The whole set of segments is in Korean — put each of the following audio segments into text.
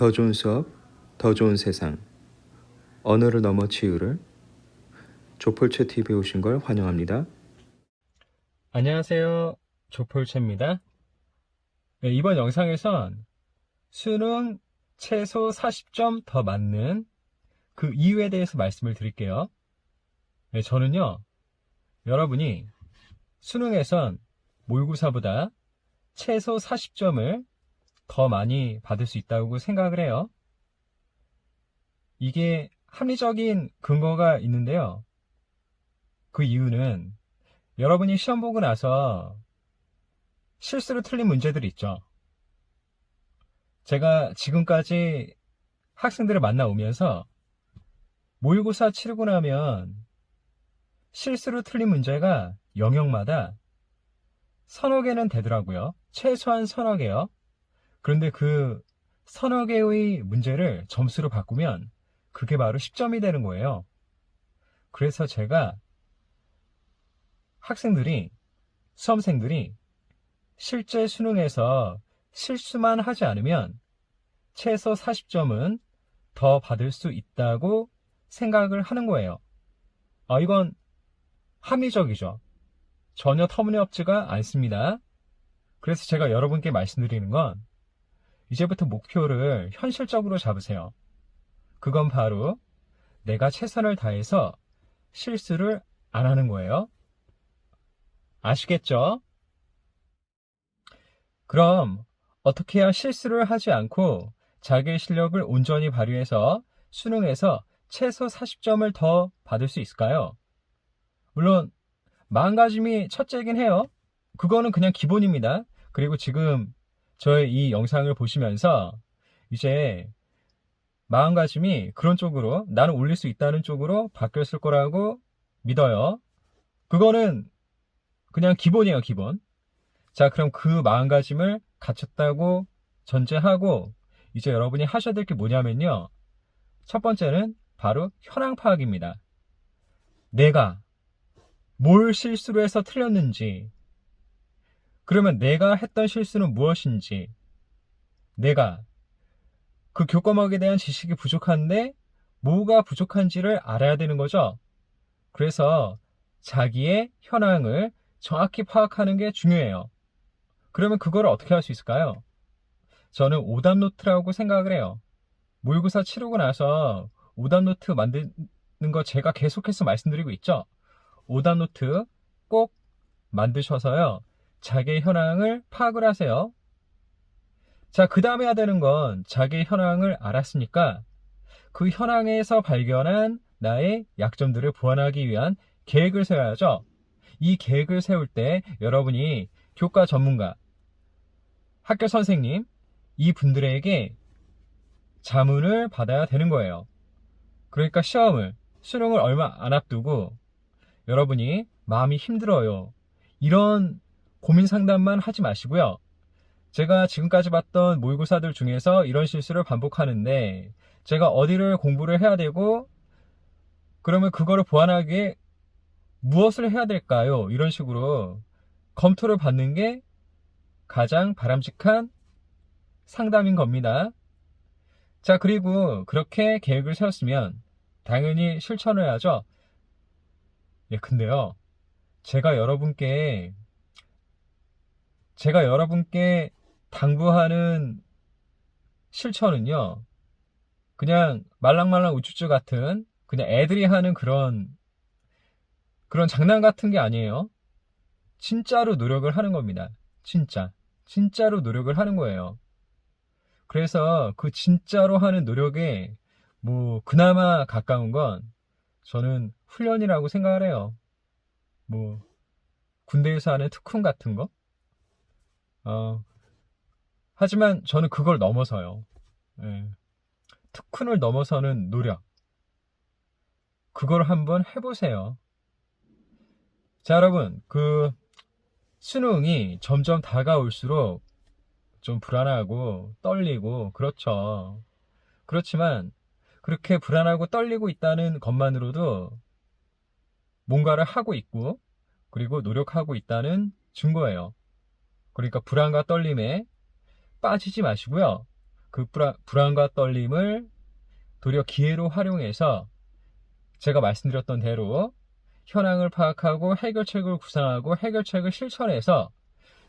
더 좋은 수업, 더 좋은 세상. 언어를 넘어 치유를 조폴체 TV에 오신 걸 환영합니다. 안녕하세요. 조폴체입니다. 네, 이번 영상에선 수능 최소 40점 더 맞는 그 이유에 대해서 말씀을 드릴게요. 네, 저는요, 여러분이 수능에선 모의고사보다 최소 40점을 더 많이 받을 수 있다고 생각을 해요. 이게 합리적인 근거가 있는데요. 그 이유는 여러분이 시험 보고 나서 실수로 틀린 문제들이 있죠. 제가 지금까지 학생들을 만나오면서 모의고사 치르고 나면 실수로 틀린 문제가 영역마다 서너 개는 되더라고요. 최소한 서너 개요. 그런데 그 서너 개의 문제를 점수로 바꾸면 그게 바로 10점이 되는 거예요. 그래서 제가 학생들이, 수험생들이 실제 수능에서 실수만 하지 않으면 최소 40점은 더 받을 수 있다고 생각을 하는 거예요. 아, 이건 합리적이죠. 전혀 터무니없지가 않습니다. 그래서 제가 여러분께 말씀드리는 건 이제부터 목표를 현실적으로 잡으세요. 그건 바로 내가 최선을 다해서 실수를 안 하는 거예요. 아시겠죠? 그럼 어떻게 해야 실수를 하지 않고 자기의 실력을 온전히 발휘해서 수능에서 최소 40점을 더 받을 수 있을까요? 물론 마음가짐이 첫째긴 해요. 그거는 그냥 기본입니다. 그리고 지금 저의 이 영상을 보시면서 이제 마음가짐이 그런 쪽으로 나는 올릴 수 있다는 쪽으로 바뀌었을 거라고 믿어요. 그거는 그냥 기본이에요, 기본. 자, 그럼 그 마음가짐을 갖췄다고 전제하고 이제 여러분이 하셔야 될 게 뭐냐면요. 첫 번째는 바로 현황 파악입니다. 내가 뭘 실수로 해서 틀렸는지, 그러면 내가 했던 실수는 무엇인지, 내가 그 교과목에 대한 지식이 부족한데 뭐가 부족한지를 알아야 되는 거죠. 그래서 자기의 현황을 정확히 파악하는 게 중요해요. 그러면 그걸 어떻게 할 수 있을까요? 저는 오답 노트라고 생각을 해요. 모의고사 치르고 나서 오답 노트 만드는 거 제가 계속해서 말씀드리고 있죠. 오답 노트 꼭 만드셔서요. 자기의 현황을 파악을 하세요. 자, 그 다음에 해야 되는 건 자기의 현황을 알았으니까 그 현황에서 발견한 나의 약점들을 보완하기 위한 계획을 세워야죠. 이 계획을 세울 때 여러분이 교과 전문가, 학교 선생님, 이 분들에게 자문을 받아야 되는 거예요. 그러니까 시험을, 수능을 얼마 안 앞두고 여러분이 마음이 힘들어요. 이런 고민 상담만 하지 마시고요. 제가 지금까지 봤던 모의고사들 중에서 이런 실수를 반복하는데 제가 어디를 공부를 해야 되고 그러면 그거를 보완하기 위해 무엇을 해야 될까요? 이런 식으로 검토를 받는 게 가장 바람직한 상담인 겁니다. 자, 그리고 그렇게 계획을 세웠으면 당연히 실천을 해야죠. 예, 근데요. 제가 여러분께 제가 여러분께 당부하는 실천은요. 그냥 말랑말랑 우쭈쭈 같은 그냥 애들이 하는 그런 그런 장난 같은 게 아니에요. 진짜로 노력을 하는 겁니다. 진짜. 진짜로 노력을 하는 거예요. 그래서 그 진짜로 하는 노력에 뭐 그나마 가까운 건 저는 훈련이라고 생각을 해요. 뭐 군대에서 하는 특훈 같은 거. 어, 하지만 저는 그걸 넘어서요. 예. 특훈을 넘어서는 노력. 그걸 한번 해보세요. 자, 여러분, 그, 수능이 점점 다가올수록 좀 불안하고 떨리고, 그렇죠. 그렇지만, 그렇게 불안하고 떨리고 있다는 것만으로도 뭔가를 하고 있고, 그리고 노력하고 있다는 증거예요. 그러니까 불안과 떨림에 빠지지 마시고요. 그 불안, 불안과 떨림을 도리어 기회로 활용해서 제가 말씀드렸던 대로 현황을 파악하고 해결책을 구상하고 해결책을 실천해서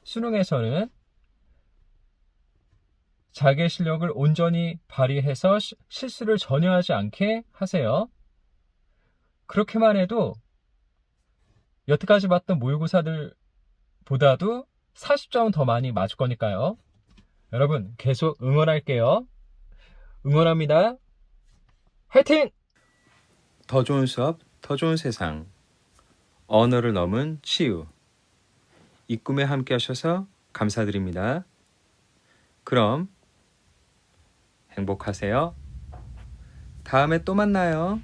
수능에서는 자기의 실력을 온전히 발휘해서 시- 실수를 전혀 하지 않게 하세요. 그렇게만 해도 여태까지 봤던 모의고사들보다도 40점 더 많이 맞을 거니까요. 여러분 계속 응원할게요. 응원합니다. 화이팅! 더 좋은 수업, 더 좋은 세상. 언어를 넘은 치유. 이 꿈에 함께 하셔서 감사드립니다. 그럼 행복하세요. 다음에 또 만나요.